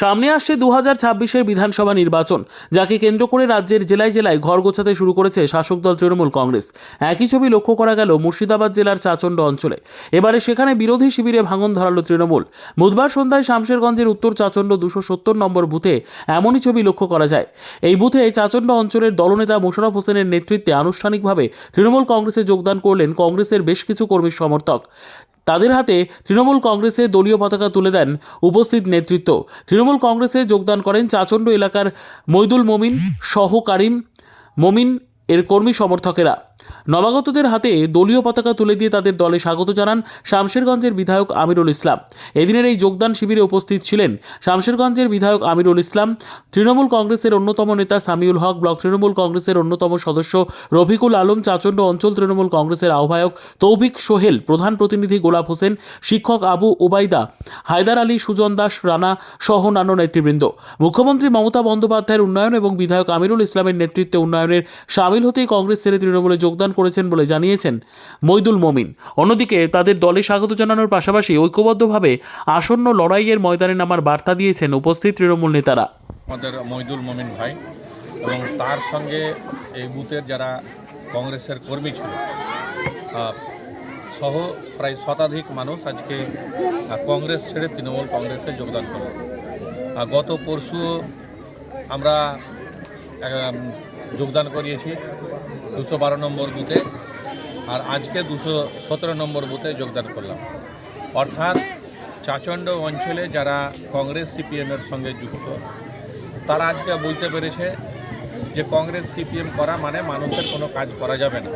সামনে আসছে দু হাজার ছাব্বিশের বিধানসভা নির্বাচন, যাকে কেন্দ্র করে রাজ্যের জেলায় জেলায় ঘর গোছাতে শুরু করেছে শাসক দল তৃণমূল কংগ্রেস। একই ছবি লক্ষ্য করা গেল মুর্শিদাবাদ জেলার চাচণ্ড অঞ্চলে। এবারে সেখানে বিরোধী শিবিরে ভাঙন ধরালো তৃণমূল। বুধবার সন্ধ্যায় শামশেরগঞ্জের উত্তর চাচণ্ড দুশো সত্তর নম্বর বুথে এমনই ছবি লক্ষ্য করা যায়। এই বুথে চাচণ্ড অঞ্চলের দলনেতা মোশারফ হোসেনের নেতৃত্বে আনুষ্ঠানিকভাবে তৃণমূল কংগ্রেসে যোগদান করলেন কংগ্রেসের বেশ কিছু কর্মী সমর্থক। তাদের হাতে তৃণমূল কংগ্রেসে দলীয় পতাকা তুলে দেন উপস্থিত নেতৃত্ব। তৃণমূল কংগ্রেসে যোগদান করেন চাচণ্ড এলাকার মৈদুল মমিন সহ কারিম মমিন, এর কর্মী সমর্থকেরা। নবাগতদের হাতে দলীয় পতাকা তুলে দিয়ে তাদের দলে স্বাগত জানান শামশেরগঞ্জের বিধায়ক আমিরুল ইসলাম। এদিনের এই যোগদান শিবিরে উপস্থিত ছিলেন শামশেরগঞ্জের বিধায়ক আমিরুল ইসলাম, তৃণমূল কংগ্রেসের অন্যতম নেতা সামিউল হক, ব্লক তৃণমূল কংগ্রেসের অন্যতম সদস্য রফিকুল আলম, চাচণ্ড অঞ্চল তৃণমূল কংগ্রেসের আহ্বায়ক তৌফিক সোহেল, প্রধান প্রতিনিধি গোলাপ হোসেন, শিক্ষক আবু ওবায়দা হায়দার আলী, সুজন দাস, রানা সহ অন্যান্য নেতৃবৃন্দ। মুখ্যমন্ত্রী মমতা বন্দ্যোপাধ্যায়ের উন্নয়ন এবং বিধায়ক আমিরুল ইসলামের নেতৃত্বে উন্নয়নের সামিল হতেই কংগ্রেস ছেড়ে তৃণমূলে যোগদান করেছেন বলে জানিয়েছেন মইদুল মমিন। অন্যদিকে তাদের দলে স্বাগত জানানোর পাশাপাশি ঐক্যবদ্ধভাবে আসন্ন লড়াইয়ের ময়দানে নামার বার্তা দিয়েছেন উপস্থিত তৃণমূল নেতারা। আমাদের মইদুল মমিন ভাই এবং তার সঙ্গে এই বুথের যারা কংগ্রেসের কর্মী ছিল সহ প্রায় শতাধিক মানুষ আজকে কংগ্রেস ছেড়ে তৃণমূল কংগ্রেসে যোগদান করে। গত পরশু আমরা যোগদান করিয়েছি। দুশো বারো নম্বর বুথে। আর আজকে দুশো সতেরো নম্বর বুথে যোগদান করলাম। অর্থাৎ চাচণ্ড অঞ্চলে যারা কংগ্রেস সিপিএমের সঙ্গে যুক্ত, তারা আজকে বুঝতে পেরেছে যে কংগ্রেস সিপিএম করা মানে মানুষের কোনো কাজ করা যাবে না।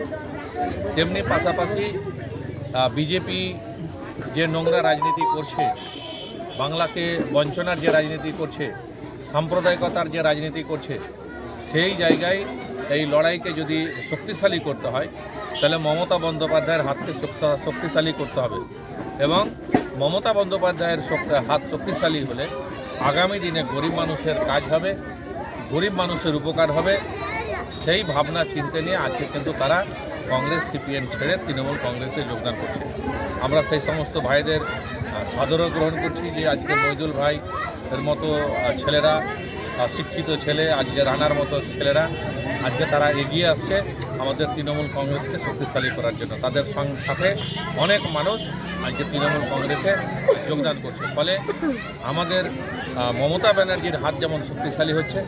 তেমনি পাশাপাশি বিজেপি যে নোংরা রাজনীতি করছে, বাংলাকে বঞ্চনার যে রাজনীতি করছে, সাম্প্রদায়িকতার যে রাজনীতি করছে সেই জায়গায় এই লড়াইকে যদি শক্তিশালী করতে হয় তাহলে মমতা বন্দ্যোপাধ্যায়ের হাতকে শক্তি- শক্তিশালী করতে হবে। এবং মমতা বন্দ্যোপাধ্যায়ের হাত শক্তিশালী হলে আগামী দিনে গরিব মানুষের কাজ হবে গরিব মানুষের উপকার হবে। সেই ভাবনা চিন্তা নিয়ে আজকে কিন্তু তারা কংগ্রেস সিপিএম ছেড়ে তৃণমূল কংগ্রেসে যোগদান করছে। আমরা সেই সমস্ত ভাইদের আহ, সাদরও গ্রহণ করছি যে আজকে মইদুল ভাই এর মতো ছেলেরা শিক্ষিত ছেলে, আজকে রানার মতো ছেলেরা, আজকে তারা এগিয়ে আসছে আমাদের তৃণমূল কংগ্রেসকে শক্তিশালী করার জন্য। তাদের সাথে অনেক মানুষ আজকে তৃণমূল কংগ্রেসে যোগদান করছে। ফলে আমাদের মমতা ব্যানার্জির হাত যেমন শক্তিশালী হচ্ছে,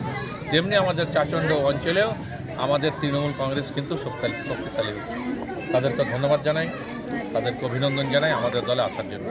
তেমনি আমাদের চাচণ্ড অঞ্চলেও আমাদের তৃণমূল কংগ্রেস কিন্তু শক্তিশালী শক্তিশালী হচ্ছে। তাদেরকে ধন্যবাদ জানাই, তাদেরকে অভিনন্দন জানাই আমাদের দলে আসার জন্য।